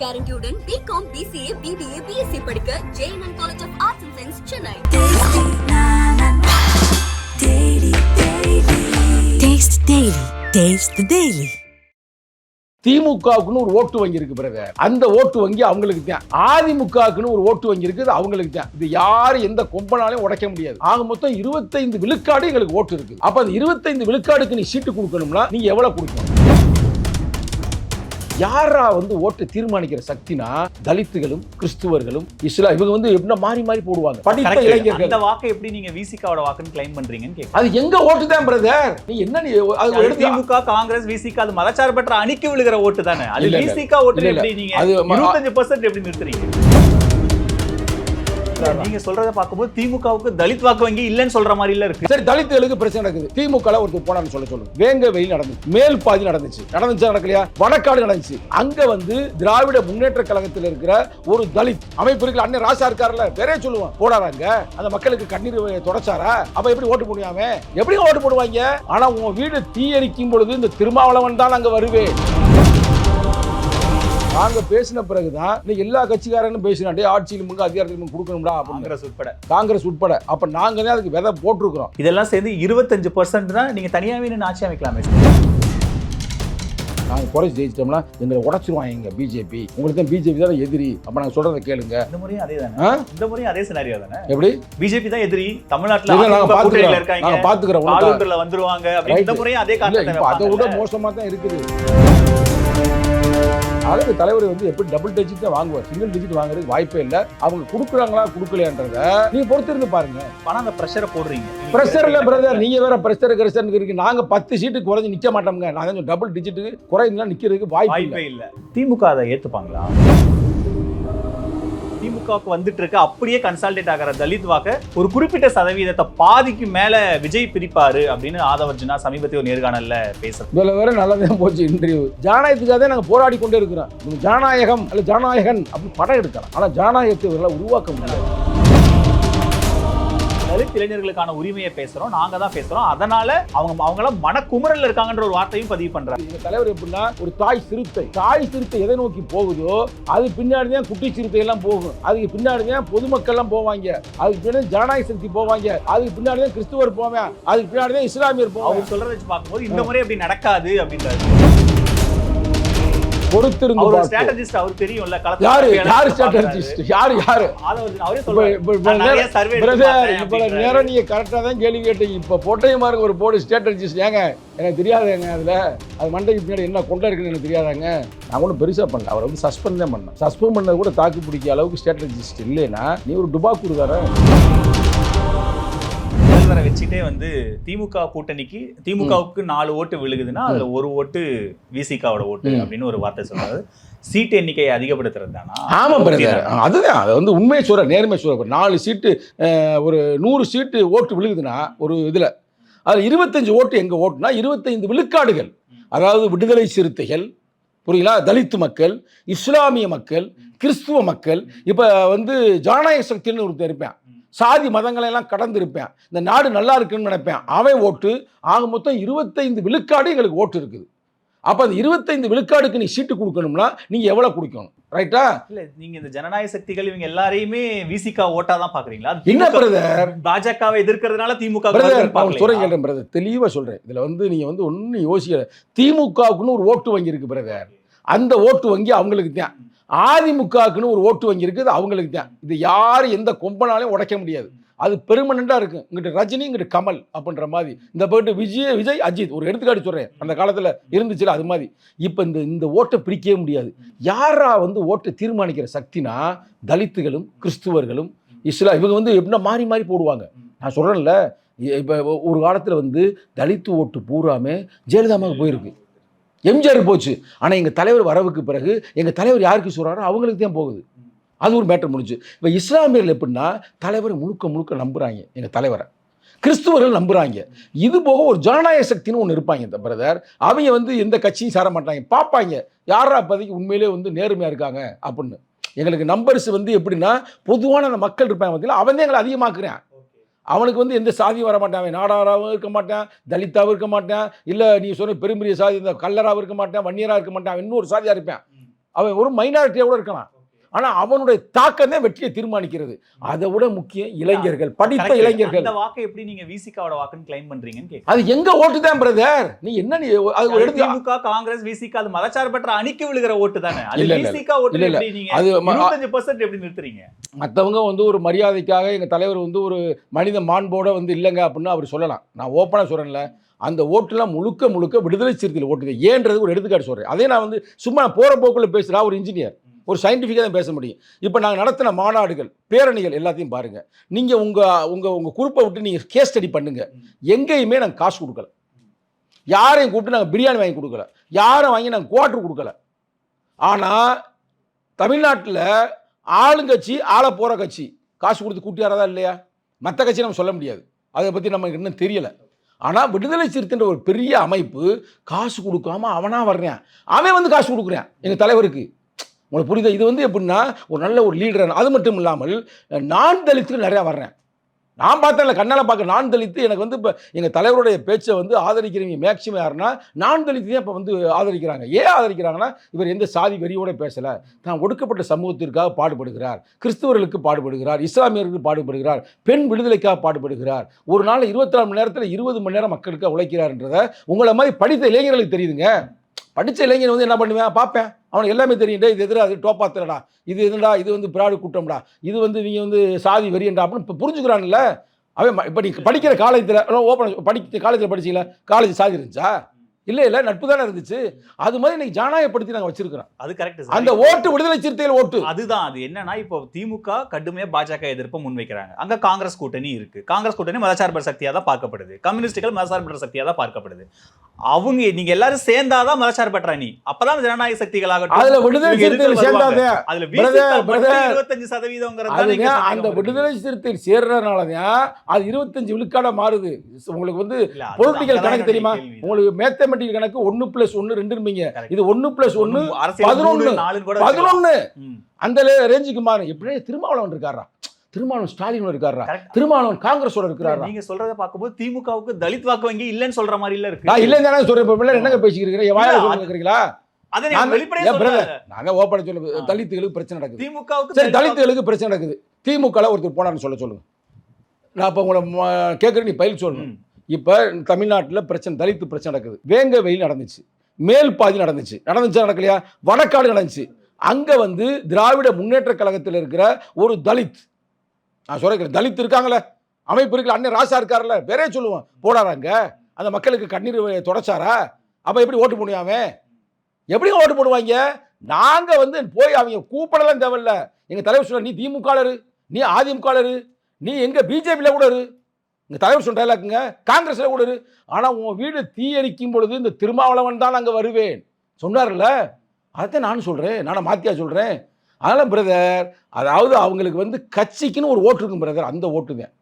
கேரண்டியுடன் BCom BCA BBA BSc படிக்க JNN college of arts and science Chennai. திமுகவுக்குன்னு ஒரு ஓட்டு வங்கி இருக்கு பிரதர் அந்த ஓட்டு வங்கி அவங்களுக்கு தான். அதிமுகவுக்குன்னு ஒரு ஓட்டு வங்கி இருக்குது அவங்களுக்கு தான். இது யாரும் எந்த கொம்பனாலையும் உடைக்க முடியாது. ஆக மொத்தம் இருபத்தைந்து விழுக்காடு எங்களுக்கு ஓட்டு இருக்குது அப்ப அந்த இருபத்தைந்து விழுக்காடுக்கு நீ சீட்டு கொடுக்கணும்னா நீங்க எவ்வளவு கொடுக்கணும்? யாரா வந்து ஓட்டை தீர்மானிக்கிற சக்தினா தலித்துகளும் கிறிஸ்துவர்களும் இஸ்லாம் இவங்க வந்து எப்படின்னா மாறி மாறி போடுவாங்க படித்த. இளைஞர்கள் அந்த வாக்கை எப்படி நீங்க விசிகாவோட வாக்குன்னு கிளைம் பண்றீங்கன்னு. அது எங்க ஓட்டு தான் பிரதர் நீ என்ன நீ அது திமுக காங்கிரஸ் விசிக அது மதச்சார்பற்ற அணிக்கு விழுகிற ஓட்டு தானே அது. விசிக ஓட்டு. எப்படி நீங்க அது ம- இருபத்தஞ்சு பர்சன்ட் எப்படி நிறுத்துறீங்க நீங்க சொல்றத பார்க்கும்போது திமுகவுக்கு தலித் வாக்கு வங்கி இல்லைன்னு சொல்ற மாதிரி இல்ல இருக்கு. சரி தலித்துகளுக்கு பிரச்சனை நடக்குது. திமுக ஒருத்தர் போனான்னு சொல்ல சொல்லு. வேங்க வெயில் நடந்துச்சு. மேல் பாதி நடந்துச்சு. நடந்துச்சா நடக்கலையா? வடக்காடு நடந்துச்சு. அங்க வந்து திராவிட முன்னேற்ற கழகத்தில் இருக்கிற ஒரு தலித் அமைப்பு இருக்கிற அண்ணன் ராசா இருக்காருல்ல பேரே சொல்லுவான். போடாறாங்க அந்த மக்களுக்கு கண்ணீர் தொடச்சாரா? அப்ப எப்படி ஓட்டு போடுவாங்க? எப்படி ஓட்டு போடுவாங்க? ஆனா உன் வீடு தீயரிக்கும் பொழுது இந்த திருமாவளவன் தான் அங்க வருவேன் நாங்க பேசின பிறகுதான் இன்னைக்கு எல்லா கட்சிக்காரனும் பேசினா டே ஆட்சியில் முங்க அதிகாரத்தில் கொடுக்கணும்டா காங்கிரஸ் உட்பட. காங்கிரஸ் உட்பட. அப்ப நாங்க தான் அதுக்கு விதை போட்டிருக்கிறோம். இதெல்லாம் சேர்ந்து இருபத்தஞ்சு பர்சன்ட் தான் நீங்க தனியாவே நின்று ஆட்சி அமைக்கலாமே. நாங்க குறைச்சி ஜெயிச்சிட்டோம்னா எங்களை உடச்சிருவாங்க எங்க பிஜேபி உங்களுக்கு தான் பிஜேபி தான் எதிரி. அப்ப நாங்க சொல்றதை கேளுங்க. இந்த முறையும் அதே தானே? இந்த முறையும் அதே சினாரியோ தானே? எப்படி? பிஜேபி தான் எதிரி. தமிழ்நாட்டுல இல்ல, நாங்க அதிமுக கூட்டணியில பாத்துக்கிறோம். இருக்காங்க. நாங்க பாத்துக்கிறோம். உனக்கு காலூர்ல வந்துருவாங்க. இந்த. முறையும் அதே இப்ப அதை விட வைப்பாங்கல்ல. மோசமா தான் இருக்குது. அழகு தலைவர் வந்து எப்படி டபுள் டிஜிட் தான் வாங்குவார்? சிங்கிள் டிஜிட் வாங்குறதுக்கு வாய்ப்பே இல்லை. அவங்க கொடுக்குறாங்களா கொடுக்கலையான்றத நீங்க பொறுத்திருந்து பாருங்க. ஆனா அந்த பிரஷரை போடுறீங்க. பிரஷர் இல்ல பிரதர் நீங்க வேற பிரஷர் கிரஷர் இருக்கு நாங்க பத்து சீட்டு குறைஞ்சு நிக்க மாட்டோம்ங்க. நான் டபுள் டிஜிட்டுக்கு குறைஞ்சா நிக்கிறதுக்கு வாய்ப்பு இல்லை. வாய்ப்பே இல்ல. திமுக அதை ஏத்துப்பாங்களா? திமுகவுக்கு வந்துட்டு இருக்க அப்படியே கன்சால்டேட் ஆகிற தலித் வாக்க. ஒரு குறிப்பிட்ட சதவீதத்தை பாதிக்கு மேல விஜய் பிரிப்பாரு அப்படின்னு ஆதவர்ஜுனா சமீபத்திய ஒரு நேர்காணல்ல பேசுறது இதுல வேற நல்லதான் போச்சு இன்டர்வியூ ஜனநாயகத்துக்காக தான் நாங்க போராடி கொண்டே இருக்கிறோம். ஜனநாயகம் அல்ல ஜனநாயகன் அப்படி படம் எடுக்கலாம். ஆனா ஜனநாயகத்தை உருவாக்க முடியாது. தலித் இளைஞர்களுக்கான உரிமையை பேசுறோம் நாங்க தான் பேசுறோம். அதனால அவங்க அவங்களாம் மனக்குமுறல்ல இருக்காங்கன்ற ஒரு வார்த்தையும் பதிவு பண்றாரு எங்க தலைவர் எப்படின்னா ஒரு தாய் சிறுத்தை. தாய் சிறுத்தை எதை நோக்கி போகுதோ அது பின்னாடி தான் குட்டி சிறுத்தை எல்லாம் போகும். அதுக்கு பின்னாடி தான் பொதுமக்கள் எல்லாம் போவாங்க. அதுக்கு பின்னாடி ஜனநாயக சக்தி போவாங்க. அதுக்கு பின்னாடி தான் கிறிஸ்துவர் போவாங்க. அதுக்கு பின்னாடி தான் இஸ்லாமியர் போவாங்க. அவர் சொல்றத வச்சு பார்க்கும்போது இந்த முறை அப்படி நடக்காது அப்படின்றாரு. பொறுத்திருந்து அவர். ஸ்ட்ராட்டஜிஸ்ட் அவர் தெரியும்ல களத்துல யாரு? யாரு. ஸ்ட்ராட்டஜிஸ்ட் யாரு? யாரு? அவரே சொல்றாரு. இப்ப. நேரம் நீங்க கரெக்டா தான் கேள்வி கேட்டீங்க. இப்ப பொட்டையும் பாருங்க ஒரு போர்டு ஸ்ட்ராட்டஜிஸ்ட் ஏங்க எனக்கு தெரியாதுங்க அதுல. அது மண்டைக்கு பின்னாடி என்ன கொண்டா இருக்குன்னு எனக்கு தெரியாதாங்க. நான் ஒன்றும் பெருசா பண்ணல. அவரை வந்து சஸ்பெண்ட் தான் பண்ணேன். சஸ்பெண்ட் பண்ணது கூட தாக்கு பிடிக்க அளவுக்கு ஸ்ட்ராட்டஜிஸ்ட் இல்லைன்னா நீ ஒரு டுபாக்கூர் முதல்வரை வச்சுட்டே வந்து திமுக கூட்டணிக்கு திமுகவுக்கு நாலு ஓட்டு விழுகுதுன்னா அதுல ஒரு ஓட்டு விசிகாவோட ஓட்டு. அப்படின்னு ஒரு வார்த்தை சொல்றாரு. சீட்டு எண்ணிக்கையை அதிகப்படுத்துறது தானா? ஆமா பிரதர். அதுதான். அது வந்து உண்மையை சொல்ற நேர்மை சொல்ற நாலு சீட்டு ஒரு நூறு சீட்டு ஓட்டு விழுகுதுன்னா ஒரு இதுல அது இருபத்தஞ்சு ஓட்டு எங்க ஓட்டுனா இருபத்தைந்து விழுக்காடுகள். அதாவது விடுதலை சிறுத்தைகள் புரியுங்களா தலித்து மக்கள் இஸ்லாமிய மக்கள் கிறிஸ்துவ மக்கள் இப்போ வந்து ஜனநாயக சக்தின்னு ஒருத்தர் இருப்பேன். சாதி மதங்களை எல்லாம் கடந்து இருப்பேன் இந்த நாடு நல்லா இருக்குன்னு நினைப்பேன். அவன் ஓட்டு ஆக மொத்தம் இருபத்தைந்து விழுக்காடு எங்களுக்கு ஓட்டு இருக்குது. அப்போ அந்த இருபத்தைந்து விழுக்காடுக்கு நீ சீட்டு கொடுக்கணும்னா நீங்கள் எவ்வளோ கொடுக்கணும்? ரைட்டா இல்ல நீங்க இந்த ஜனநாயக சக்திகள் இவங்க எல்லாரையுமே விசிகா ஓட்டா தான் பாக்குறீங்களா? அது என்ன பிரதர் பாஜகவை எதிர்க்கிறதுனால திமுக பிரதர் நான் கேட்டேன் பிரதர் தெளிவாக சொல்கிறேன் இதில் வந்து நீங்கள் வந்து ஒன்றும் யோசிக்கல. திமுகவுக்குன்னு ஒரு ஓட்டு வங்கி இருக்குது பிரதர் அந்த ஓட்டு வங்கி அவங்களுக்கு தான். அதிமுகவுக்குன்னு ஒரு ஓட்டு வங்கி இருக்குது அவங்களுக்கு தான். இது யார் எந்த கொம்பனாலையும் உடைக்க முடியாது. அது பெர்மனண்டாக இருக்கும் இங்கிட்ட ரஜினி இங்கிட்ட கமல் அப்படின்ற மாதிரி. இந்த போயிட்டு விஜய் விஜய் அஜித். ஒரு எடுத்துக்காட்டு சொல்கிறேன் அந்த காலத்தில் இருந்துச்சுல அது மாதிரி. இப்போ இந்த இந்த ஓட்டை பிரிக்கவே முடியாது. யாரா வந்து ஓட்டை தீர்மானிக்கிற சக்தினா தலித்துகளும் கிறிஸ்துவர்களும் இஸ்லாம் இவங்க வந்து எப்படின்னா மாறி மாறி போடுவாங்க. நான் சொல்கிறேன்ல இப்போ ஒரு காலத்தில் வந்து தலித்து ஓட்டு பூராமே ஜெயலலிதாமாவுக்கு போயிருக்கு. எம்ஜிஆர் போச்சு. ஆனால் எங்கள் தலைவர் வரவுக்கு பிறகு எங்கள் தலைவர் யாருக்கு சொல்கிறாரோ அவங்களுக்கு தான் போகுது. அது ஒரு மேட்டர் முடிஞ்சு. இப்போ இஸ்லாமியர்கள் எப்படின்னா தலைவரை முழுக்க முழுக்க நம்புகிறாங்க எங்கள் தலைவரை. கிறிஸ்துவர்கள் நம்புகிறாங்க இது போக ஒரு ஜனநாயக சக்தின்னு ஒன்று இருப்பாங்க இந்த பிரதர் அவங்க வந்து எந்த கட்சியும் சேர மாட்டாங்க. பார்ப்பாங்க. யாரா அப்போதைக்கு உண்மையிலே வந்து நேர்மையாக இருக்காங்க அப்படின்னு. எங்களுக்கு நம்பர்ஸ் வந்து எப்படின்னா பொதுவான அந்த மக்கள் இருப்பாங்க பார்த்தீங்களா அவன் தான் எங்களை அதிகமாக்குறேன். அவனுக்கு வந்து எந்த சாதியும் வர மாட்டான். அவன் நாடாராவும் இருக்க மாட்டான் தலித்தாவும் இருக்க மாட்டான். இல்லை நீ சொன்ன பெரும்பெரிய சாதி இந்த கல்லராவும் இருக்க மாட்டான் வன்னியராக இருக்க மாட்டான். அவன் இன்னொரு சாதியாக இருப்பான். அவன் ஒரு மைனாரிட்டியாக கூட இருக்கலாம். ஆனால் அவனுடைய தாக்கம் தான் வெற்றியை தீர்மானிக்கிறது. அதை விட முக்கியம் இளைஞர்கள் படித்த. இளைஞர்கள். அந்த வாக்கை எப்படி நீங்க விசிகாவோட வாக்குன்னு கிளைம் பண்றீங்கன்னு. அது எங்க ஓட்டு தான் பிரதர் நீ என்ன நீ அது ஒரு எடுத்து திமுக காங்கிரஸ் விசிக அது மதச்சார்பற்ற அணிக்கு விழுகிற ஓட்டு தானே? அது விசிக ஓட்டு அது ம- 25% எப்படி நிறுத்துறீங்க? மற்றவங்க வந்து ஒரு மரியாதைக்காக எங்கள் தலைவர் வந்து ஒரு மனித மாண்போட வந்து இல்லைங்க அப்படின்னு அவர் சொல்லலாம். நான் ஓப்பனாக சொல்கிறேன்ல அந்த ஓட்டுலாம் முழுக்க முழுக்க விடுதலை சிறுத்தையில் ஓட்டுது ஏன்றது ஒரு எடுத்துக்காட்டு சொல்கிறேன் அதே நான் வந்து சும்மா போகிற போக்கில் பேசுகிறா ஒரு இன்ஜினியர் ஒரு சயின்டிஃபிக்காக தான் பேச முடியும். இப்போ நாங்கள் நடத்தின மாநாடுகள் பேரணிகள் எல்லாத்தையும் பாருங்கள் நீங்கள் உங்கள் உங்கள் உங்கள் குரூப்பை விட்டு நீங்கள் கேஸ் ஸ்டடி பண்ணுங்கள் எங்கேயுமே நாங்கள் காசு கொடுக்கல. யாரையும் கூப்பிட்டு நாங்கள் பிரியாணி வாங்கி கொடுக்கல. யாரை வாங்கி நாங்கள் குவாட்ரு கொடுக்கல. ஆனால் தமிழ்நாட்டில் ஆளுங்கட்சி ஆளை போகிற கட்சி காசு கொடுத்து கூட்டியாரதா இல்லையா? மற்ற கட்சி நம்ம சொல்ல முடியாது. அதை பற்றி நமக்கு இன்னும் தெரியலை. ஆனால் விடுதலை சிறுத்தைன்ற ஒரு பெரிய அமைப்பு காசு கொடுக்காம அவனாக வர்றேன். அவன் வந்து காசு கொடுக்குறேன். எங்கள் தலைவருக்கு. உங்களுக்கு புரியுது? இது வந்து எப்படின்னா ஒரு நல்ல ஒரு லீடர் அது மட்டும் இல்லாமல் நான் தலித்துக்கு நிறையா வர்றேன். நான் பார்த்தேன்ல கண்ணால் பார்க்க. நான் தலித்து எனக்கு வந்து இப்போ எங்கள் தலைவருடைய பேச்சை வந்து ஆதரிக்கிறவங்க மேக்சிமம் யாருன்னா நான் தலித்து தான் இப்போ வந்து ஆதரிக்கிறாங்க? ஏன் ஆதரிக்கிறாங்கன்னா இவர் எந்த சாதி வெறியோட பேசலை. தான் ஒடுக்கப்பட்ட சமூகத்திற்காக பாடுபடுகிறார். கிறிஸ்தவர்களுக்கு பாடுபடுகிறார். இஸ்லாமியர்களுக்கு பாடுபடுகிறார். பெண் விடுதலைக்காக பாடுபடுகிறார். ஒரு நாள் இருபத்தி நாலு மணி நேரத்தில் இருபது மணி நேரம் மக்களுக்கு உழைக்கிறார்ன்றத உங்களை மாதிரி படித்த இளைஞர்களுக்கு தெரியுதுங்க. படித்த இளைஞர் வந்து என்ன பண்ணுவேன்? பார்ப்பேன். அவனுக்கு எல்லாமே தெரியும்டா இது எதிராக அது டோப்பாத்திரடா இது எதுடா இது வந்து பிராடு கூட்டம்டா இது வந்து நீங்கள் வந்து சாதி வெறியண்டா அப்படின்னு இப்போ புரிஞ்சுக்கிறான்ல. அவன் இப்போ நீ படிக்கிற காலேஜில் ஓப்பன் படிக்க காலேஜில் படிச்சீங்களா? காலேஜ் சாதி இருந்துச்சா? இல்லை இல்லை நட்பு தானே இருந்துச்சு. அது மாதிரி இன்னைக்கு ஜனநாயகப்படுத்தி நாங்கள் வச்சிருக்கிறோம். அது கரெக்ட் அந்த ஓட்டு விடுதலை சிறுத்தைகள் ஓட்டு. அதுதான் அது என்னன்னா இப்போ திமுக கடுமையா பாஜக எதிர்ப்பை முன்வைக்கிறாங்க. அங்க காங்கிரஸ் கூட்டணி இருக்கு. காங்கிரஸ் கூட்டணி மதச்சார்பற்ற சக்தியா தான் பார்க்கப்படுது. கம்யூனிஸ்டுகள் மதச்சார்பற்ற சக்தியா தான் பார்க்கப்படுது. அவங்க நீங்க எல்லாரும் சேர்ந்தாதான் மதச்சார்பற்ற அணி. அப்பதான் ஜனநாயக சக்திகளாகட்டும் அதுல விடுதலை சிறுத்தைகள். சேர்ந்தாதே. அதுல Brother, VCK மட்டும் brother. 25% சதவீதங்கிறது தான் நீங்க அதுதான் அந்த விடுதலை சிறுத்தைகள் சேர்றதுனால தான் அது இருபத்தஞ்சு விழுக்காட மாறுது. உங்களுக்கு வந்து பொலிட்டிக்கல் கணக்கு தெரியுமா என்னுடைய கேள்வி. மேத்தமெட்டிக்கல் கணக்கு ஒன்று பிளஸ் ஒன்று Correct. இது ஒன்று பிளஸ் ஒன்று. பதினொன்று ம், அந்த ரேஞ்சுக்கு மாறும். எப்படியே திருமாவளவன் இருக்காரா? திருமாவளவன் ஸ்டாலின் இருக்காரா. திருமாவளவன் காங்கிரஸோட இருக்கிறாரா? நீங்க சொல்றத பார்க்கும்போது திமுகவுக்கு தலித் வாக்கு வங்கி இல்லைன்னு சொல்ற மாதிரி இல்ல இருக்கு. நான் இல்லைன்னு தானே சொல்றேன். என்னங்க பேசிக்கிறீங்க வாயில இல்ல, சொல்லுங்க கேக்குறீங்களா? அதை நான் நீங்க ஓப்பன சொல்ல. தலித்துகளுக்கு பிரச்சனை நடக்குது. திமுகவுக்கு சரி தலித்துகளுக்கு பிரச்சனை நடக்குது. திமுகல ஒருத்தர் போனான்னு சொல்ல சொல்லுங்க. நான் இப்போ உங்களை கேட்குறேன் நீ பயில் சொல்லணும். இப்போ தமிழ்நாட்டில் பிரச்சனை தலித்து பிரச்சனை நடக்குது. வேங்க வெயில் நடந்துச்சு. மேல் பாதி நடந்துச்சு. நடந்துச்சா நடக்கலையா? வடக்காடு நடந்துச்சு. அங்கே வந்து திராவிட முன்னேற்ற கழகத்தில் இருக்கிற ஒரு தலித். நான் சொல்கிறேன் தலித் இருக்காங்களே அமைப்பு இருக்குல்ல. அண்ணன் ராசா இருக்கார்ல வேறே சொல்லுவோம் போடாறாங்க அந்த மக்களுக்கு கண்ணீர் தொடச்சாரா? அப்போ எப்படி ஓட்டு போடுவாமே எப்படி ஓட்டு போடுவாங்க? நாங்கள் வந்து போய் அவங்க கூப்பிடலாம் தேவையில்ல. எங்கள் தலைவர் சொல்ல நீ திமுகலரு நீ அதிமுகலரு நீ எங்கே பிஜேபியில் கூட இரு. எங்கள் தலைவர் சொன்ன டைலாக்குங்க காங்கிரஸில் கூட இரு. ஆனால் உன் வீடு தீயரிக்கும் பொழுது இந்த திருமாவளவன் தான் அங்கே வருவேன். சொன்னார்ல? அதைத்தான் நானும் சொல்கிறேன் நானும் மாத்தியா சொல்கிறேன் அதனால் பிரதர் அதாவது அவங்களுக்கு வந்து கட்சிக்குன்னு ஒரு ஓட்டு இருக்கும் பிரதர் அந்த ஓட்டுங்க.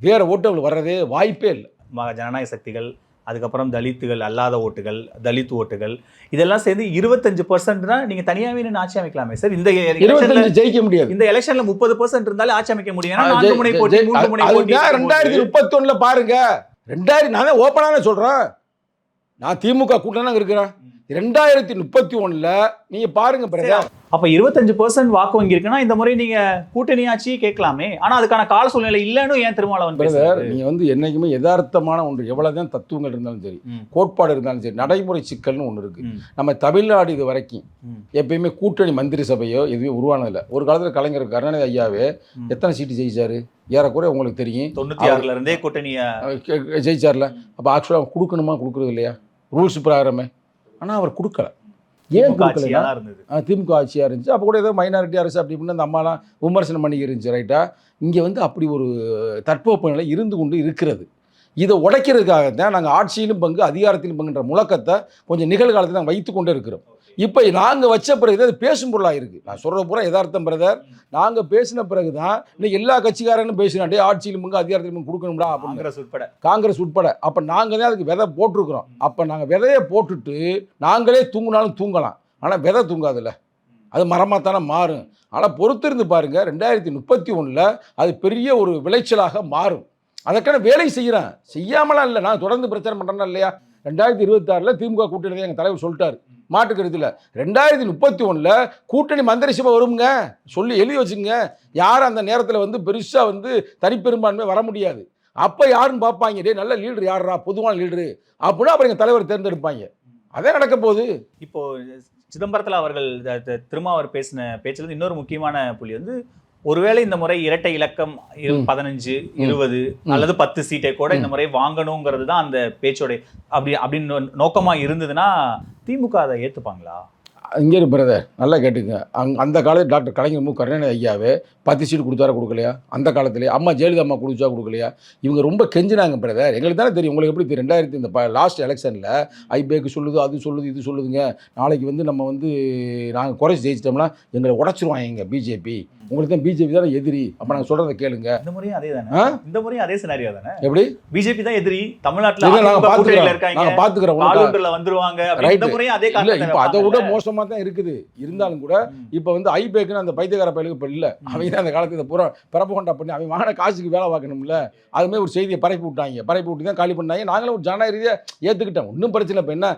வேறு ஓட்டு அவங்களுக்கு வர்றதே வாய்ப்பே இல்லை. ம- ஜனநாயக சக்திகள் அதுக்கப்புறம் தலித்துகள் அல்லாத ஓட்டுகள் தலித் ஓட்டுகள் இதெல்லாம் சேர்ந்து இருபத்தஞ்சு பர்சன்ட் தான் நீங்க தனியாவே நின்று ஆட்சி அமைக்கலாமே சார். இந்த ஜெயிக்க முடியாது. இந்த எலெக்ஷன்ல முப்பது பர்சன்ட் இருந்தாலே ஆட்சி அமைக்க முடியும். முனை போட்டி மூன்று முனை போட்டி ரெண்டாயிரத்தி முப்பத்தொன்னுல பாருங்க. ரெண்டாயிரம் நான் தான் ஓப்பனாக சொல்கிறேன் நான் திமுக கூட்டணி இருக்கிறேன். ரெண்டாயிரத்தி முப்பத்தி ஒண்ணுல நீங்க பாருங்க பிரதர் அப்ப இருபத்தஞ்சு பர்சன்ட் வாக்கு வங்கி இருக்குன்னா இந்த முறை நீங்க கூட்டணி கேட்கலாமே. ஆனா அதுக்கான கால சூழ்நிலை இல்லைன்னு ஏன் திருமாவளவன் பிரதர் பேசுறாரு? நீங்க வந்து என்னைக்குமே யதார்த்தமான ஒன்று எவ்வளவுதான் தத்துவங்கள் இருந்தாலும் சரி. கோட்பாடு இருந்தாலும் சரி நடைமுறை சிக்கல்னு ஒன்று இருக்கு. ம். நம்ம தமிழ்நாடு இது வரைக்கும். எப்பயுமே கூட்டணி மந்திரி சபையோ எதுவுமே உருவானதில்லை. ஒரு காலத்துல கலைஞர் கருணாநிதி ஐயாவே. எத்தனை சீட்டு ஜெயிச்சாரு? ஏறக்குறைய உங்களுக்கு தெரியும். தொண்ணூத்தி ஆறுல இருந்தே கூட்டணிய ஜெயிச்சார்ல. அப்போ ஆக்சுவலாக கொடுக்கணுமா கொடுக்குறது இல்லையா? ரூல்ஸ் பிரகாரமே. ஆனா அவர் கொடுக்கல. ஏன் திமுக கொடுக்கல ஆட்சியா தான் இருந்தது. ஆ, திமுக ஆட்சியாக இருந்துச்சு. அப்போ கூட ஏதோ மைனாரிட்டி அரசு அப்படி இப்படின்னு அந்த அம்மாலாம் விமர்சனம் பண்ணி இருந்துச்சு ரைட்டா இங்கே வந்து அப்படி ஒரு தட்பவெப்ப நிலை இருந்து கொண்டு இருக்கிறது. இதை உடைக்கிறதுக்காக தான் நாங்கள் ஆட்சியிலும் பங்கு அதிகாரத்திலும் பங்குன்ற முழக்கத்தை கொஞ்சம் நிகழ்காலத்தில் நாங்கள் வைத்து கொண்டே இருக்கிறோம். இப்போ நாங்கள் வச்ச பிறகு அது பேசும் பொருளாக இருக்குது நான் சொல்கிற பூரா யதார்த்தம் பிரதர் நாங்கள் பேசின பிறகு தான் இன்னைக்கு எல்லா கட்சிக்காரனும் பேசினாண்டே ஆட்சியிலும் பங்கு அதிகாரத்திலும் கொடுக்கணும்டா காங்கிரஸ் உட்பட. காங்கிரஸ் உட்பட. அப்போ நாங்கள் தான் அதுக்கு விதை போட்டிருக்கிறோம். அப்போ நாங்கள் விதையை போட்டுட்டு நாங்களே தூங்கினாலும் தூங்கலாம். ஆனால் விதை தூங்காதுல்ல. அது மரமாக தானே மாறும் ஆனால் பொறுத்திருந்து பாருங்கள் ரெண்டாயிரத்தி முப்பத்தி ஒன்றில் அது பெரிய ஒரு விளைச்சலாக மாறும். அதற்கான வேலை செய்கிறேன் செய்யாமலாம் இல்லை. நான் தொடர்ந்து பிரச்சாரம் பண்ணுறேன்னா இல்லையா? ரெண்டாயிரத்தி இருபத்தாறில் திமுக கூட்டணி எங்கள் தலைவர் சொல்லிட்டாரு. மாட்டுக்கிறது இல்லை ரெண்டாயிரத்தி முப்பத்தி ஒன்றில் கூட்டணி மந்திரி சபை வருங்க சொல்லி எழுதி வச்சுங்க. யாரும் அந்த நேரத்தில் வந்து பெருசாக வந்து தனிப்பெரும்பான்மை வர முடியாது. அப்போ யாருன்னு பார்ப்பாங்க டே நல்ல லீடர் யாரா பொதுவான லீடரு அப்படின்னா அப்புறம் எங்கள் தலைவர் தேர்ந்தெடுப்பாங்க. அதே நடக்க போகுது. இப்போ சிதம்பரத்தில் அவர்கள் திருமாவர் பேசின பேச்சுல இருந்து இன்னொரு முக்கியமான புள்ளி வந்து ஒருவேளை இந்த முறை இரட்டை இலக்கம். பதினஞ்சு இருபது அல்லது பத்து சீட்டை கூட இந்த முறை வாங்கணுங்கிறது தான் அந்த பேச்சோட அப்படி அப்படின்னு நோக்கமா இருந்ததுன்னா திமுக அதை ஏற்றுப்பாங்களா இங்கே இரு பிரதர் நல்லா கேட்டுங்க. அங் அந்த காலத்தில் டாக்டர் கலைஞர் மு. கருணாநிதி ஐயாவே பத்து சீட்டு கொடுத்தாரா கொடுக்கலையா? அந்த காலத்திலே அம்மா ஜெயலலிதா அம்மா கொடுத்தா கொடுக்கலையா? இவங்க ரொம்ப கெஞ்சினாங்க பிரதர் எங்களுக்கு தானே தெரியும். உங்களுக்கு எப்படி தெரியும்? ரெண்டாயிரத்தி இந்த லாஸ்ட் எலெக்ஷனில் ஐபேக்கு சொல்லுது அது சொல்லுது இது சொல்லுதுங்க. நாளைக்கு வந்து நம்ம வந்து நாங்கள் குறைச்சி ஜெயிச்சிட்டோம்னா எங்களை உடச்சிருவாங்க பிஜேபி உங்களுக்கு தான் பிஜேபி தானே எதிரி? அப்போ நாங்கள் சொல்கிறத கேளுங்க. இந்த முறையும் அதே தானே? இந்த முறையும் அதே சினாரியோ தானே? எப்படி? பிஜேபி தான் எதிரி தமிழ்நாட்டுல நாங்கள் பார்த்துக்கிறோம் நாங்கள் பார்த்துக்கிறோம் காலூண்டர்ல வந்துருவாங்க. இந்த. முறையும் அதே இல்லை இப்போ அதை விட? மோசமாக தான் இருக்குது. இருந்தாலும் கூட. இப்போ வந்து ஐபேக்குன்னு அந்த பைத்தியக்கார பயலுக்கு இப்போ இல்லை. அவங்க தான் அந்த காலத்தில் பூரா பிரபகண்டா பண்ணி அவன் வாங்கின காசுக்கு வேலை பார்க்கணும்ல. அதுமாதிரி ஒரு செய்தியை பரப்பி விட்டாங்க. பரப்பி விட்டு தான் காலி பண்ணாங்க. நாங்களும் ஒரு ஜனநாயக ரீதியாக ஏற்றுக்கிட்டோம் ஒன்றும் பிரச்சனை இப்போ என்ன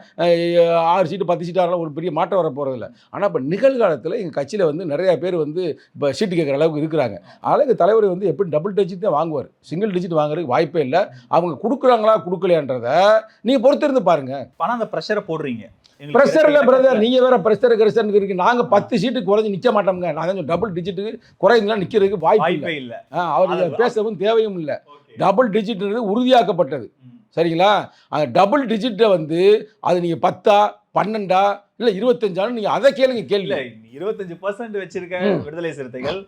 ஆறு சீட்டு பத்து சீட்டு ஆறாலும் ஒரு பெரிய மாற்றம் வர போகிறதில்ல ஆனால் இப்போ நிகழ்காலத்தில் எங்கள் கட்சியில் வந்து நிறைய பேர் வந்து இப்போ சீட்டு கேட்குற அளவுக்கு இருக்கிறாங்க. அதனால் எங்கள் தலைவர் வந்து எப்படி டபுள் டிஜிட் தான் வாங்குவார். சிங்கிள் டிஜிட் வாங்குறதுக்கு வாய்ப்பே இல்லை. அவங்க கொடுக்குறாங்களா கொடுக்கலையான்றத நீங்கள் பொறுத்திருந்து பாருங்க. ஆனா அந்த ப்ரெஷரை போடுறீங்க. ப்ரெஷர் இல்லை பிரதர் நீங்கள் வேற ப்ரெஷர் கிரெஷர் இருக்கு நாங்கள் பத்து சீட்டு குறைஞ்சி நிற்க மாட்டோம்ங்க. நான் தான் டபுள் டிஜிட்டுக்கு குறைந்தலாம் நிற்கிறதுக்கு வாய்ப்பு இல்லை. அவர் பேசவும் தேவையும் இல்லை. டபுள் டிஜிட்ன்றது உறுதியாக்கப்பட்டது. சரிங்களா? அந்த டபுள் டிஜிட்டை வந்து அது நீங்கள் பத்தா பன்னெண்டா? இல்லை இருபத்தஞ்சாலும் நீங்கள் அதை கேளுங்க கேள்வி. இருபத்தஞ்சு பர்சன்ட் வச்சிருக்க. விடுதலை சிறுத்தைகள்.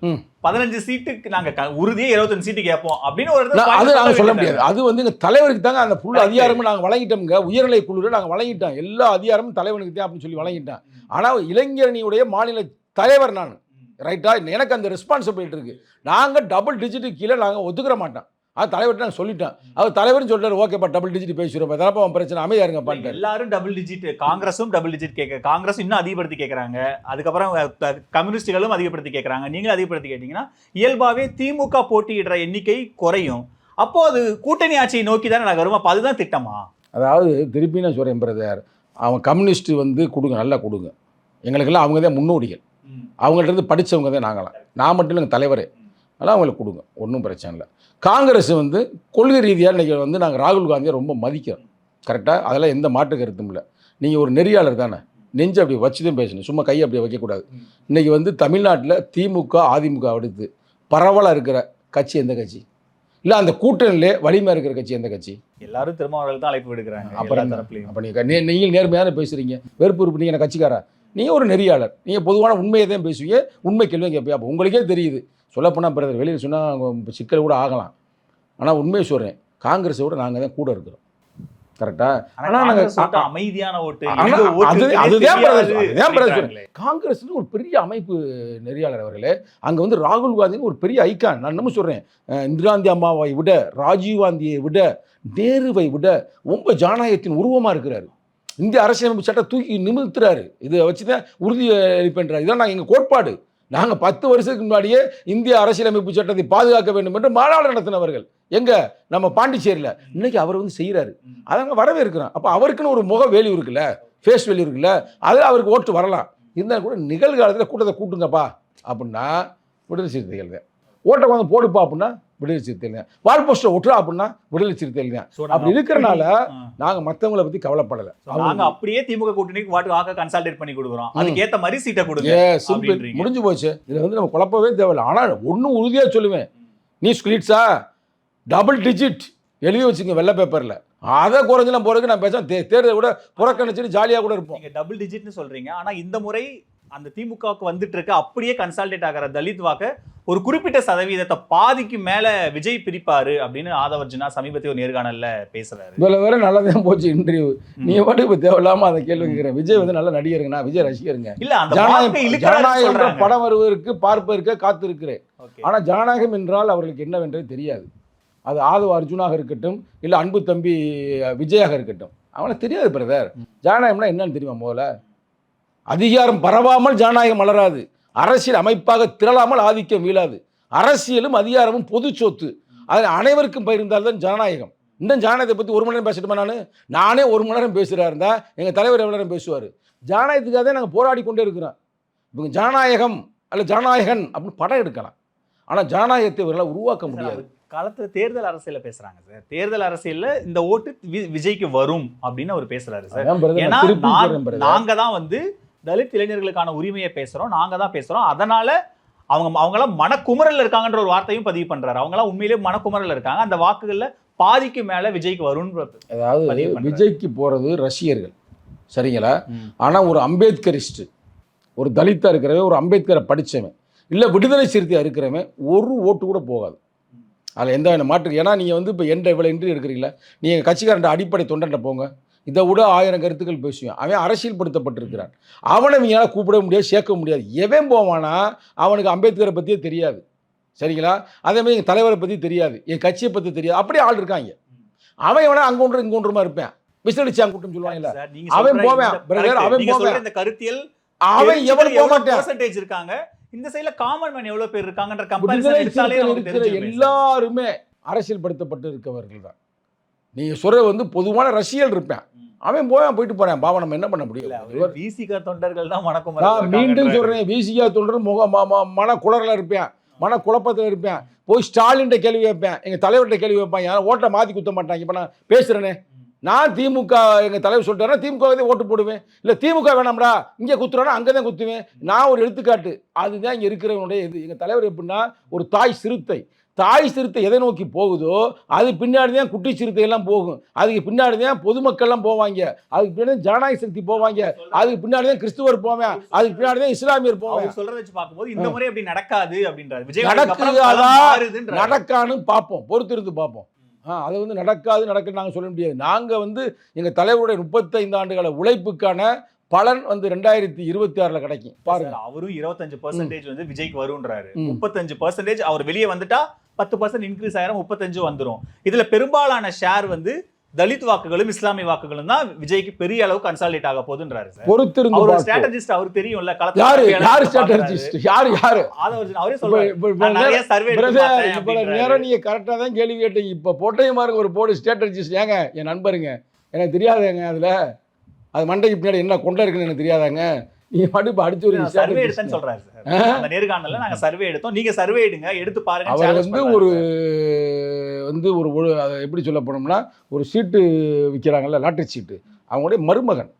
பதினஞ்சு சீட்டுக்கு நாங்க உறுதியே இருபத்தஞ்சு சீட்டு கேட்போம் அப்படின்னு ஒரு அது நாங்கள் சொல்ல முடியாது. அது வந்து எங்கள் தலைவருக்கு தாங்க அந்த ஃபுல் Correct. அதிகாரமும் நாங்கள் வழங்கிட்டோம்ங்க. உயர்நிலை குழுவில் நாங்கள் வழங்கிட்டோம். எல்லா அதிகாரமும் தலைவனுக்கு தான் அப்படின்னு சொல்லி வழங்கிட்டோம். ஆனால் இளைஞரணியுடைய மாநில தலைவர் நான். ரைட்டா எனக்கு அந்த ரெஸ்பான்சிபிலிட்டி இருக்கு. நாங்கள் டபுள் டிஜிட்டு கீழே நாங்கள் ஒத்துக்கிற மாட்டோம். அது தலைவர்கிட்ட நாங்கள் சொல்லிட்டோம் அவர் தலைவர்னு சொல்றாரு ஓகேப்பா டபுள் டிஜிட் பேசுகிறோம் தரப்பா அவன் பிரச்சனை. அமைதியா இருங்க பண்ணிட்டாரு எல்லாரும் டபுள் டிஜிட் காங்கிரஸும் டபுள் டிஜிட் கேட்க காங்கிரஸ் இன்னும் அதிகப்படுத்தி கேட்கறாங்க. அதுக்கப்புறம் கம்யூனிஸ்டுகளும் அதிகப்படுத்தி கேட்கறாங்க. நீங்களும் அதிகப்படுத்தி கேட்டீங்கன்னா இயல்பாவே திமுக போட்டியிடுற எண்ணிக்கை குறையும். அப்போ அது கூட்டணி ஆட்சியை நோக்கி தானே நகரும். அப்போ அதுதான் திட்டமா? அதாவது திருப்பி நான் சொல்கிறேன் பிரதர். அவன் கம்யூனிஸ்ட் வந்து கொடுங்க நல்லா கொடுங்க. எங்களுக்கெல்லாம் அவங்க தான் முன்னோடிகள் அவங்கள்ட்ட இருந்து படித்தவங்க தான் நாங்களாம். நான் மட்டும் இல்லைங்க தலைவர். அதெல்லாம் அவங்களுக்கு கொடுங்க. ஒன்றும் பிரச்சனை இல்லை. காங்கிரஸ் வந்து கொள்கை ரீதியாக இன்றைக்கி வந்து நாங்கள் ராகுல் காந்தியை ரொம்ப மதிக்கிறோம். கரெக்டாக அதெல்லாம் எந்த மாற்று கருத்தும் இல்லை. நீங்கள் ஒரு நெறியாளர் தானே. நெஞ்சு அப்படி வச்சு தான் பேசணும். சும்மா கையை அப்படியே வைக்கக்கூடாது. இன்றைக்கி வந்து தமிழ்நாட்டில் திமுக அதிமுக அடுத்து பரவலாக இருக்கிற கட்சி எந்த கட்சி? இல்லை அந்த கூட்டணியிலே வலிமை இருக்கிற கட்சி எந்த கட்சி? எல்லாரும் திருமாவளவுக்கு தான் அழைப்பு விடுக்கிறாங்க. அப்புறம்? தரப்புலையும். அப்போ நீங்கள் நேர்மையான பேசுகிறீங்க வெறுப்பு உறுப்பு நீங்கள் கட்சிக்காரா? நீங்கள் ஒரு நெறியாளர். நீங்கள் பொதுவான உண்மையை தான் பேசுவீங்க. உண்மை கேள்வி கேட்பீங்க. அப்போ உங்களுக்கே தெரியுது. சொல்லப்போனால் பிறகு வெளியில் சொன்னால் சிக்கல் கூட ஆகலாம். ஆனால் உண்மையை சொல்கிறேன் காங்கிரஸை விட நாங்கள் தான் கூட இருக்கிறோம். கரெக்டாக ஆனா நாங்க- காங்கிரஸ் அமைதியான ஓட்டு அதுதான் பிரதர், பிரதர். காங்கிரஸ்னு ஒரு பெரிய அமைப்பு நெறியாளர் அவர்களே. அங்கே வந்து ராகுல் காந்தின்னு ஒரு பெரிய ஐக்கான் நான் இன்னமும் சொல்கிறேன் இந்திரா காந்தி அம்மாவை விட ராஜீவ் காந்தியை விட நேருவை விட ரொம்ப ஜனநாயகத்தின் உருவமாக இருக்கிறாரு. இந்திய அரசியலமைப்பு சட்டம் தூக்கி நிமிர்த்துறாரு. இதை வச்சு தான் உறுதி அளிப்பேன்றார் இதான் நாங்கள் எங்கள் கோட்பாடு. நாங்கள் பத்து வருஷத்துக்கு முன்னாடியே இந்திய அரசியலமைப்பு சட்டத்தை பாதுகாக்க வேண்டும் என்று மாநாடு நடத்தினவர்கள். எங்க? நம்ம பாண்டிச்சேரியில். இன்னைக்கு அவர் வந்து செய்கிறாரு அதை வரவேற்கிறோம். அப்போ அவருக்குன்னு ஒரு முக வேல்யூ இருக்குல்ல? ஃபேஸ் வேல்யூ இருக்குல்ல? அதில் அவருக்கு ஓட்டு வரலாம். இருந்தாலும் கூட நிகழ்காலத்தில் கூட்டத்தை கூட்டுங்கப்பா. அப்படின்னா விடுதலை சிறுத்தைகள் ஓட்டை வந்து போடுப்பா அப்படின்னா விடுதலை சிறுத்தைகள் வால் போஸ்டர் ஒட்டுறா அப்படின்னா விடுதலை சிறுத்தைகள் நாங்க அப்படி இருக்கிறனால ஆ. நாங்கள் மற்றவங்களை பற்றி கவலைப்படலை. நாங்க அப்படியே திமுக கூட்டணிக்கு வாட்டு வாக்க கன்சல்டேட் பண்ணி கொடுக்குறோம். அதுக்கு ஏத்த மாதிரி சீட்டை கொடுங்க. முடிஞ்சு போச்சு. இதில் வந்து நம்ம குழப்பவே தேவையில்லை. ஆனால் ஒன்றும் உறுதியாக சொல்லுவேன். நியூஸ் கிளீட்ஸா டபுள் டிஜிட் எழுதி வச்சுங்க வெள்ளை பேப்பரில் அதை குறைஞ்சலாம் போகிறதுக்கு நான் பேச தேர்தலை கூட புறக்கணிச்சிட்டு ஜாலியாக கூட இருப்போம். நீங்க டபுள் டிஜிட்னு சொல்றீங்க. ஆனா இந்த முறை அந்த திமுகவுக்கு வந்துட்டு இருக்க அப்படியே கன்சால்டேட் ஆகிற தலித் வாக்க ஒரு குறிப்பிட்ட சதவீதத்தை பாதிக்கு மேல விஜய் பிரிப்பாரு அப்படின்னு ஆதவர்ஜுனா சமீபத்திய ஒரு நேர்காணல்ல பேசுறாரு. இதில் வேற நல்லா தான் போச்சு இன்டர்வியூ நீ பாட்டுக்கு இப்போ தேவையில்லாமல் அந்த கேள்வி கேட்குறேன் விஜய் வந்து நல்ல நடிகருங்க நான் விஜய் ரசிகருங்க. இல்ல ஜனநாயகம். படம் வருவதற்கு பார்ப்பதற்கு காத்திருக்கிறேன். ஆனால் ஜனநாயகம் என்றால் அவர்களுக்கு என்னவென்றே தெரியாது. அது ஆதவ அர்ஜுனாக இருக்கட்டும் இல்லை அன்பு தம்பி விஜயாக இருக்கட்டும். அவனுக்கு தெரியாது பிரதர் ஜனநாயகம்னா என்னன்னு தெரியுமா முதல்ல? அதிகாரம் பரவாமல் ஜனநாயகம் மலராது. அரசியல் அமைப்பாக திரளாமல் ஆதிக்கம் வீழாது. அரசியலும் அதிகாரமும் பொது சொத்து. அது அனைவருக்கும் பகிர்ந்தால்தான் ஜனநாயகம். இன்னும் ஜனநாயகத்தை பற்றி ஒரு மணி நேரம் பேசட்டுமா நான்? நானே ஒரு மணி நேரம் பேசுகிறா இருந்தா எங்கள் தலைவர் எவ்வளோ நேரம் பேசுவார்? ஜனநாயகத்துக்காக தான் நாங்கள் போராடி கொண்டே இருக்கிறோம். இவங்க ஜனநாயகம் அல்ல ஜனநாயகன் அப்படின்னு படம் எடுக்கலாம். ஆனால் ஜனநாயகத்தை இவர்களால் உருவாக்க முடியாது. காலத்துல தேர்தல் அரசியல பேசுறாங்க சார். தேர்தல் அரசியல்ல இந்த ஓட்டு விஜய்க்கு வரும் அப்படின்னு அவர் பேசுறாரு சார். அதான் brother, ஏன்னா நான் திருப்பி நான்- சொல்றேன் brother. நாங்க தான் வந்து தலித் இளைஞர்களுக்கான உரிமையை பேசுறோம் நாங்க தான் பேசுறோம். அதனால அவங்க அவங்களாம் மனக்குமரல்ல இருக்காங்கன்ற ஒரு வார்த்தையும் பதிவு பண்றாரு. அவங்களாம் உண்மையிலேயே மனக்குமரல்ல இருக்காங்க. அந்த வாக்குகள்ல பாதிக்கு மேல விஜய்க்கு வரும்னு அதாவது. விஜய்க்கு போகிறது ரசிகர்கள் சரிங்களா? ஆனால் ஒரு அம்பேத்கரிஸ்ட் ஒரு தலித்தா இருக்கிறவன் ஒரு அம்பேத்கரை படித்தவன் இல்லை விடுதலை சிறுத்தையாக இருக்கிறவன் ஒரு ஓட்டு கூட போகாது. அதில் எந்த வித மாற்று ஏன்னா நீங்கள் வந்து இப்போ எந்த இவ்வளோ இன்றி இருக்கிறீங்களா நீங்கள் கட்சிக்காரன் அடிப்படை தொண்டன்ட்ட போங்க. இதை விட ஆயிரம் கருத்துக்கள் பேசுவேன். அவன் அரசியல்படுத்தப்பட்டிருக்கிறான். அவனை இவங்களால கூப்பிட முடியாது சேர்க்க முடியாது. எவன் போவானா? அவனுக்கு அம்பேத்கரை பற்றியே தெரியாது. சரிங்களா? அதே மாதிரி எங்கள் தலைவரை பற்றி தெரியாது. என் கட்சியை பற்றி தெரியாது. அப்படியே ஆள் இருக்காங்க. அவன் எவனா அங்கே ஒன்று இங்கே ஒன்றுமா இருப்பேன். விசிலடிச்சு அங்கே கூட்டம் சொல்லுவாங்கல்ல. அவன் போவான், correct. அவன் போவான். இந்த கருத்தியல் அவன் எவனும் போக மாட்டான். இருக்காங்க? இந்த சைடுல காமன் மேன் எவ்வளவு பேர் இருக்காங்கன்ற கம்பேரிசன். எல்லாருமே அரசியல்படுத்தப்பட்டு இருக்கவர்கள் தான் நீங்கள் சொல்ற வந்து பொதுவான ரசிகல் இருப்பேன். அவன் போய் போயிட்டு போறேன். பாவம் நம்ம என்ன பண்ண முடியும்? VCK தொண்டர்கள் தான் வணக்கம் நான் மீண்டும் சொல்றேன். விசிகா தொண்டர் முக மன குளறல இருப்பேன். மன குழப்பத்தில் இருப்பேன். போய் ஸ்டாலின்ட்ட கேள்வி வைப்பேன் எங்க தலைவர்கிட்ட கேள்வி வைப்பேன் யாரும் ஓட்டை மாத்தி குத்த மாட்டாங்க. இப்போ நான் பேசுறேனே. நான் திமுக எங்க தலைவர் சொல்லிட்டாரா திமுக தான் ஓட்டு போடுவேன். இல்ல திமுக வேணாம்டா. இங்க குத்துறானா அங்கே தான் குத்துவேன். நான் ஒரு எடுத்துக்காட்டு. அதுதான் இங்க இருக்கிறவனுடைய இது. எங்க தலைவர் எப்படின்னா ஒரு தாய் சிறுத்தை. தாய் சிறுத்தை எதை நோக்கி போகுதோ அது பின்னாடி தான் குட்டி சிறுத்தை எல்லாம் போகும். அதுக்கு பின்னாடி தான் பொதுமக்கள்லாம் போவாங்க. அதுக்கு பின்னாடி ஜனநாயக சக்தி போவாங்க. அதுக்கு பின்னாடி தான் கிறிஸ்துவர் போவேன் அதுக்கு பின்னாடி தான் இஸ்லாமியர் அவர் சொல்றத வச்சு பார்க்கும்போது இந்த முறை அப்படி நடக்காது அப்படின்றாரு. நடக்குதா? நடக்கான்னு பார்ப்போம். பொறுத்திருந்து பார்ப்போம். ஆ அது வந்து நடக்காது நடக்குன்னு நாங்கள் சொல்ல முடியாது. நாங்கள் வந்து எங்கள் தலைவருடைய முப்பத்தைந்து ஆண்டுகால உழைப்புக்கான பலன் வந்து ரெண்டாயிரத்தி இருபத்தி ஆறில் கிடைக்கும். பாருங்க. அவரும் இருபத்தஞ்சு பர்சன்டேஜ் வந்து விஜய்க்கு வரும்ன்றாரு. முப்பத்தஞ்சு பர்சன்டேஜ் அவர் வெளியே வந்துட்டா பத்து பர்சன்ட் இன்க்ரீஸ் ஆயிரம் முப்பத்தஞ்சு வந்துரும். இதுல பெரும்பாலான ஷேர் வந்து தலித் வாக்குகளும் இஸ்லாமிய வாக்குகளும் தான் விஜய்க்கு பெரிய அளவு கன்சாலிடேட் ஆக போகுதுன்றாரு சார். பொறுத்திருந்து அவர் ஸ்ட்ராட்டஜிஸ்ட் அவருக்கு தெரியும்ல களத்துல யாரு? யாரு. ஸ்ட்ராட்டஜிஸ்ட் யாரு? யாரு? ஆதவர்ஜுன் அவரே சொல்றாரு. நிறைய சர்வே நேரம் நீங்க கரெக்டாக தான் கேள்வி கேட்டீங்க இப்போ பொட்டையும் பாருங்க ஒரு போர்டு ஸ்ட்ராட்டஜிஸ்ட் ஏங்க என் நண்பருங்க. எனக்கு தெரியாதேங்க அதுல. அது மண்டைக்கு பின்னாடி என்ன கொண்ட இருக்குன்னு எனக்கு தெரியாதாங்க. நீங்க மட்டும் இப்போ அடிச்சு ஒரு சர்வே. எடுத்தேன்னு சொல்றாரு சார். அந்த நேர்காணல்ல நாங்க சர்வே எடுத்தோம். நீங்க சர்வே எடுங்க எடுத்து பாருங்க அவர் வந்து ஒரு. வந்து ஒரு எப்படி சொல்ல போனோம்னா ஒரு சீட்டு விற்கிறாங்கல்ல லாட்டரி சீட்டு. அவங்களுடைய மருமகன்.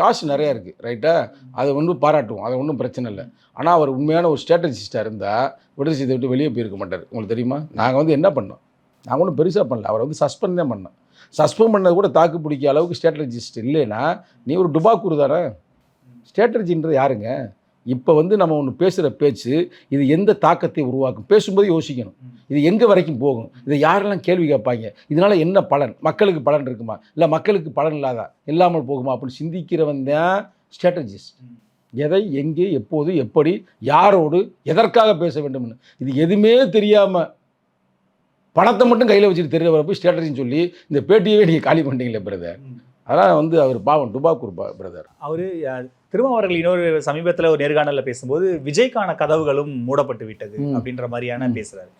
காசு நிறையா இருக்குது ரைட்டா அதை வந்து பாராட்டுவோம். அது ஒன்றும் பிரச்சனை இல்லை. ஆனால் அவர் உண்மையான ஒரு ஸ்ட்ராட்டஜிஸ்டாக இருந்தால் விடுதலை செய்தி விட்டு வெளியே போயிருக்க மாட்டார். உங்களுக்கு தெரியுமா? நாங்கள் வந்து என்ன பண்ணோம்? நாங்கள் ஒன்றும் பெருசாக பண்ணல. அவரை வந்து சஸ்பெண்ட் தான் பண்ணோம். சஸ்பெண்ட் பண்ணது கூட தாக்கு பிடிக்க அளவுக்கு ஸ்ட்ராட்டஜிஸ்ட் இல்லைன்னா நீ ஒரு டுபாக்கூர் தானே? ஸ்ட்ராட்டஜின்றது யாருங்க? இப்போ வந்து நம்ம ஒன்று பேசுகிற பேச்சு இது எந்த தாக்கத்தை உருவாக்கும்? பேசும்போது யோசிக்கணும். இது எங்கே வரைக்கும் போகும்? இதை யாரெல்லாம் கேள்வி கேட்பாங்க? இதனால என்ன பலன்? மக்களுக்கு பலன் இருக்குமா? இல்லை மக்களுக்கு பலன் இல்லாதா? இல்லாமல் போகுமா? அப்படின்னு சிந்திக்கிறவன் தான் ஸ்ட்ராட்டஜிஸ்ட். எதை எங்கே எப்போது எப்படி யாரோடு எதற்காக பேச வேண்டும்னு. இது எதுவுமே தெரியாமல் பணத்தை மட்டும் கையில் வச்சுட்டு தெரியவரை போய் ஸ்ட்ராட்டஜின்னு சொல்லி இந்த பேட்டியவே நீங்கள் காலி பண்ணிட்டீங்களே பிரதர் அதனால் வந்து அவர் பாவம் டுபாக்கூர் பிரதர் அவரு அவர்கள் இன்னொரு சமீபத்துல ஒரு நேர்காணல்ல பேசும்போது விஜய்க்கான கதவுகளும் மூடப்பட்டு விட்டது. அப்படின்ற மாதிரியான பேசுறாரு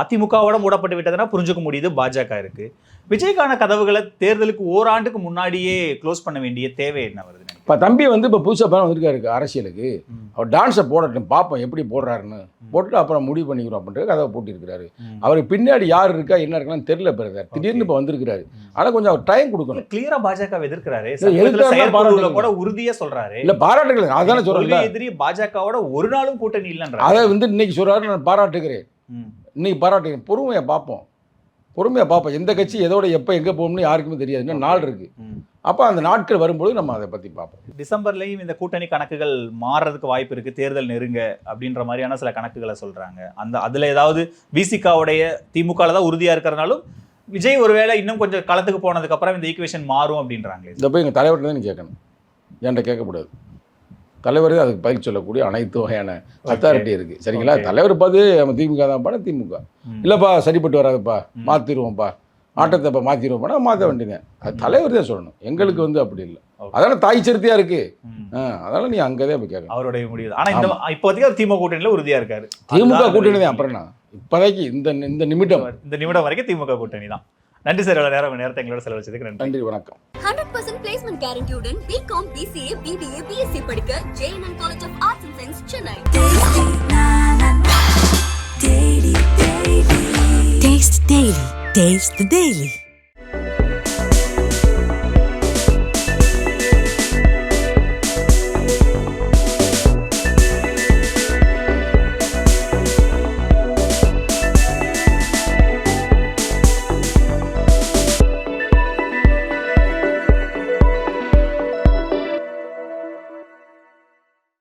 அதிமுகவோட மூடப்பட்டு விட்டதுன்னா புரிஞ்சுக்க முடியுது பாஜக இருக்கு. விஜய்க்கான கதவுகளை தேர்தலுக்கு ஓராண்டுக்கு முன்னாடியே க்ளோஸ் பண்ண வேண்டிய தேவை என்ன வருது? இப்போ தம்பி வந்து இப்போ புதுசாக படம் வந்திருக்காரு அரசியலுக்கு. அவர் டான்ஸை போடட்டும் பார்ப்போம் எப்படி போடுறாருன்னு. போட்டு அப்புறம் முடிவு பண்ணிக்கிறோம் அப்படின்ட்டு கதவை போட்டிருக்கிறாரு. அவருக்கு பின்னாடி யார் இருக்கா என்ன இருக்கான்னு தெரியல பிறகு திடீர்னு இப்போ வந்திருக்கிறாரு. ஆனால் கொஞ்சம் அவர் டைம் கொடுக்கணும். கிளியரா பாஜக எதிர்க்கிறாரு. கூட உறுதியா சொல்றாரு. இல்லை பாராட்டுகள் அதானே கொள்கை சொல்கிறேன் எதிரி பாஜகவோட ஒரு நாளும் கூட்டணி இல்லைன்றாரு. அதை வந்து இன்னைக்கு சொல்கிறாரு நான் பாராட்டுகிறேன். ம். இன்னைக்கு பாராட்டுகிறேன் பொறுமையாக பார்ப்போம். பொறுமையாக பார்ப்போம். எந்த கட்சி எதோட எப்போ எங்கே போகணும்னு யாருக்குமே தெரியாது. இன்னும் நாள் இருக்குது. அப்போ அந்த நாட்கள் வரும்போது நம்ம அதை பற்றி பார்ப்போம். டிசம்பர்லயும் இந்த கூட்டணி கணக்குகள் மாறுறதுக்கு வாய்ப்பு இருக்கு. தேர்தல் நெருங்க அப்படின்ற மாதிரியான சில கணக்குகளை சொல்றாங்க. அந்த அதுல ஏதாவது விசிகாவுடைய திமுக தான் உறுதியா இருக்கிறனாலும் விஜய் ஒருவேளை இன்னும் கொஞ்சம் களத்துக்கு போனதுக்கு அப்புறம் இந்த ஈக்குவேஷன் மாறும் அப்படின்றாங்களே. இதை போய் எங்கள் தலைவர்கிட்ட தான் கேட்கணும். என்கிட்ட கேட்கக்கூடாது. தலைவரே அதுக்கு பதில் சொல்லக்கூடிய அனைத்து வகையான அத்தாரிட்டி இருக்குது சரிங்களா. தலைவர் பார்த்து நம்ம திமுக தான் பாட திமுக. இல்லைப்பா சரிப்பட்டு வராதுப்பா. மாற்றிடுவோம்ப்பா ஆட்டத்தை இப்போ மாற்றிடுவோம்னா மாற்ற வேண்டியது அது தலைவர் தான் சொல்லணும். எங்களுக்கு வந்து அப்படி இல்லை. அதனால தாய் சிறுத்தையாக இருக்குது ம். அதனால நீ அங்கே தான் போய் கேட்கணும் அவருடைய முடிவு ஆனா இந்த இப்போதைக்கு திமுக கூட்டணியில உறுதியா இருக்காரு. திமுக கூட்டணி தான் அப்புறம் இப்போதைக்கு இந்த இந்த நிமிடம். இந்த நிமிடம் வரைக்கும் திமுக கூட்டணி தான் நன்றி சார் இவ்வளவு நேரம் நேரத்தை எங்களோட செலவழிச்சதுக்கு நன்றி நன்றி வணக்கம் ஹண்ட்ரட் பர்சன்ட் பிளேஸ்மெண்ட் கேரண்டியுடன் பிகாம் பிசிஏ பிபிஏ பிஎஸ்சி படிக்க JNN college of arts and science Chennai Taste Daily. Taste the Daily.